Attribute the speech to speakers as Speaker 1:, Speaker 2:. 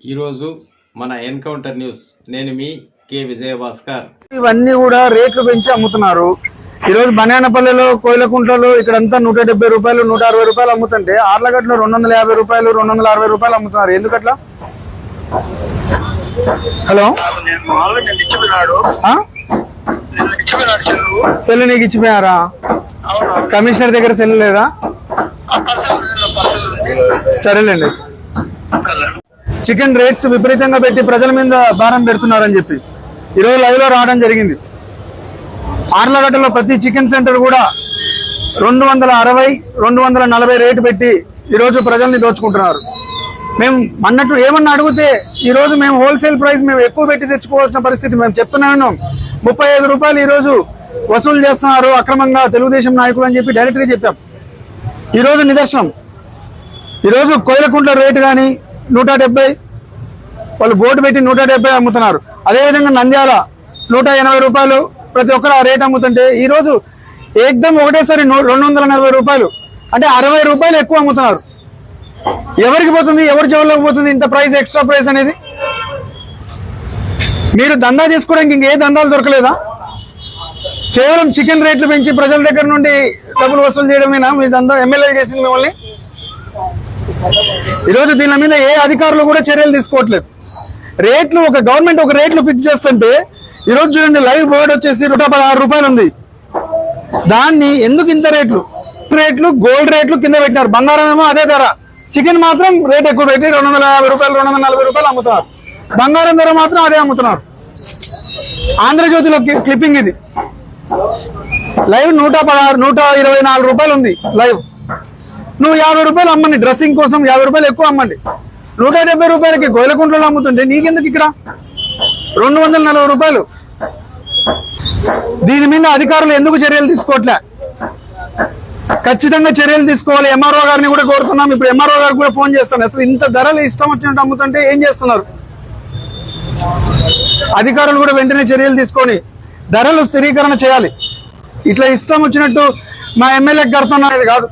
Speaker 1: ఈరోజు మన encounter news. నేను మీ కె విజయభాస్కర్.
Speaker 2: ఇవన్నీ కూడా రేట్లు పెంచి అమ్ముతున్నారు. ఈ రోజు బనానపల్లెలో కోయిలకుంటలో ఇక్కడంతా నూట డెబ్బై రూపాయలు నూట అరవై రూపాయలు అమ్ముతుంటే ఆర్లగడ్డలో రెండు వందల యాభై రూపాయలు రెండు వందల అరవై రూపాయలు అమ్ముతున్నారు. ఎందుకట్లా? హలో? సెల్ నీకు ఇచ్చిపోయారా? కమిషనర్ దగ్గర సెల్ లేదా? సరేలేండి. చికెన్ రేట్స్ విపరీతంగా పెట్టి ప్రజల మీద భారం పెడుతున్నారని చెప్పి ఈరోజు లైవ్లో రావడం జరిగింది. ఆర్లగడ్డలో ప్రతి చికెన్ సెంటర్ కూడా రెండు వందల అరవై రెండు వందల నలభై రేటు పెట్టి ఈరోజు ప్రజల్ని దోచుకుంటున్నారు. మేము అన్నట్టు ఏమన్నా అడిగితే ఈరోజు మేము హోల్సేల్ ప్రైస్ మేము ఎక్కువ పెట్టి తెచ్చుకోవాల్సిన పరిస్థితి మేము చెప్తున్నాను ముప్పై ఐదు రూపాయలు ఈరోజు వసూలు చేస్తున్నారు అక్రమంగా తెలుగుదేశం నాయకులు అని చెప్పి డైరెక్ట్గా చెప్పాం. ఈరోజు నిదర్శనం. ఈరోజు కోయలకుంట్ల రేటు కానీ నూట డెబ్బై వాళ్ళు బోర్డు పెట్టి నూట డెబ్బై అమ్ముతున్నారు. అదేవిధంగా నంద్యాల నూట ఎనభై రూపాయలు ప్రతి ఒక్కరు ఆ రేట్ అమ్ముతుంటే ఈరోజు ఏకదం ఒకటేసారి రెండు వందల నలభై రూపాయలు. అంటే అరవై రూపాయలు ఎక్కువ అమ్ముతున్నారు. ఎవరికి పోతుంది? ఎవరి జోలోకి పోతుంది ఇంత ప్రైస్ ఎక్స్ట్రా ప్రైస్ అనేది? మీరు దందా చేసుకోవడానికి ఇంకే దందాలు దొరకలేదా? కేవలం చికెన్ రేట్లు పెంచి ప్రజల దగ్గర నుండి డబ్బులు వసూలు చేయడమేనా? మీ దందా ఎమ్మెల్యే చేసింది మిమ్మల్ని? ఈరోజు దీని మీద ఏ అధికారులు కూడా చర్యలు తీసుకోవట్లేదు. రేట్లు ఒక గవర్నమెంట్ ఒక రేట్లు ఫిక్స్ చేస్తుంటే ఈరోజు చూడండి లైవ్ బోర్డు వచ్చేసి నూట పదహారు రూపాయలు ఉంది. దాన్ని ఎందుకు ఇంత రేట్లు? రేట్లు గోల్డ్ రేట్లు కింద పెట్టినారు. బంగారం ఏమో అదే ధర. చికెన్ మాత్రం రేట్ ఎక్కువ పెట్టి రెండు వందల యాభై రూపాయలు రెండు వందల నలభై రూపాయలు అమ్ముతున్నారు. బంగారం ధర మాత్రం అదే అమ్ముతున్నారు. ఆంధ్రజ్యోతిలో క్లిప్పింగ్ ఇది. లైవ్ నూట పదహారు నూట ఇరవై నాలుగు రూపాయలు ఉంది లైవ్. నువ్వు యాభై రూపాయలు అమ్మండి డ్రెస్సింగ్ కోసం యాభై రూపాయలు ఎక్కువ అమ్మండి. నూట డెబ్బై రూపాయలకి గోయలకుంటలో అమ్ముతుంటే నీకెందుకు ఇక్కడ? రెండు వందల నలభై రూపాయలు. దీని మీద అధికారులు ఎందుకు చర్యలు తీసుకోవట్లే? ఖచ్చితంగా చర్యలు తీసుకోవాలి. ఎంఆర్ఓ గారిని కూడా కోరుతున్నాం. ఇప్పుడు ఎంఆర్ఓ గారికి కూడా ఫోన్ చేస్తాను అసలు ఇంత ధరలు ఇష్టం వచ్చినట్టు అమ్ముతుంటే ఏం చేస్తున్నారు? అధికారులు కూడా వెంటనే చర్యలు తీసుకొని ధరలు స్థిరీకరణ చేయాలి. ఇట్లా ఇష్టం వచ్చినట్టు మా ఎమ్మెల్యేకి కడుతున్నారు కాదు.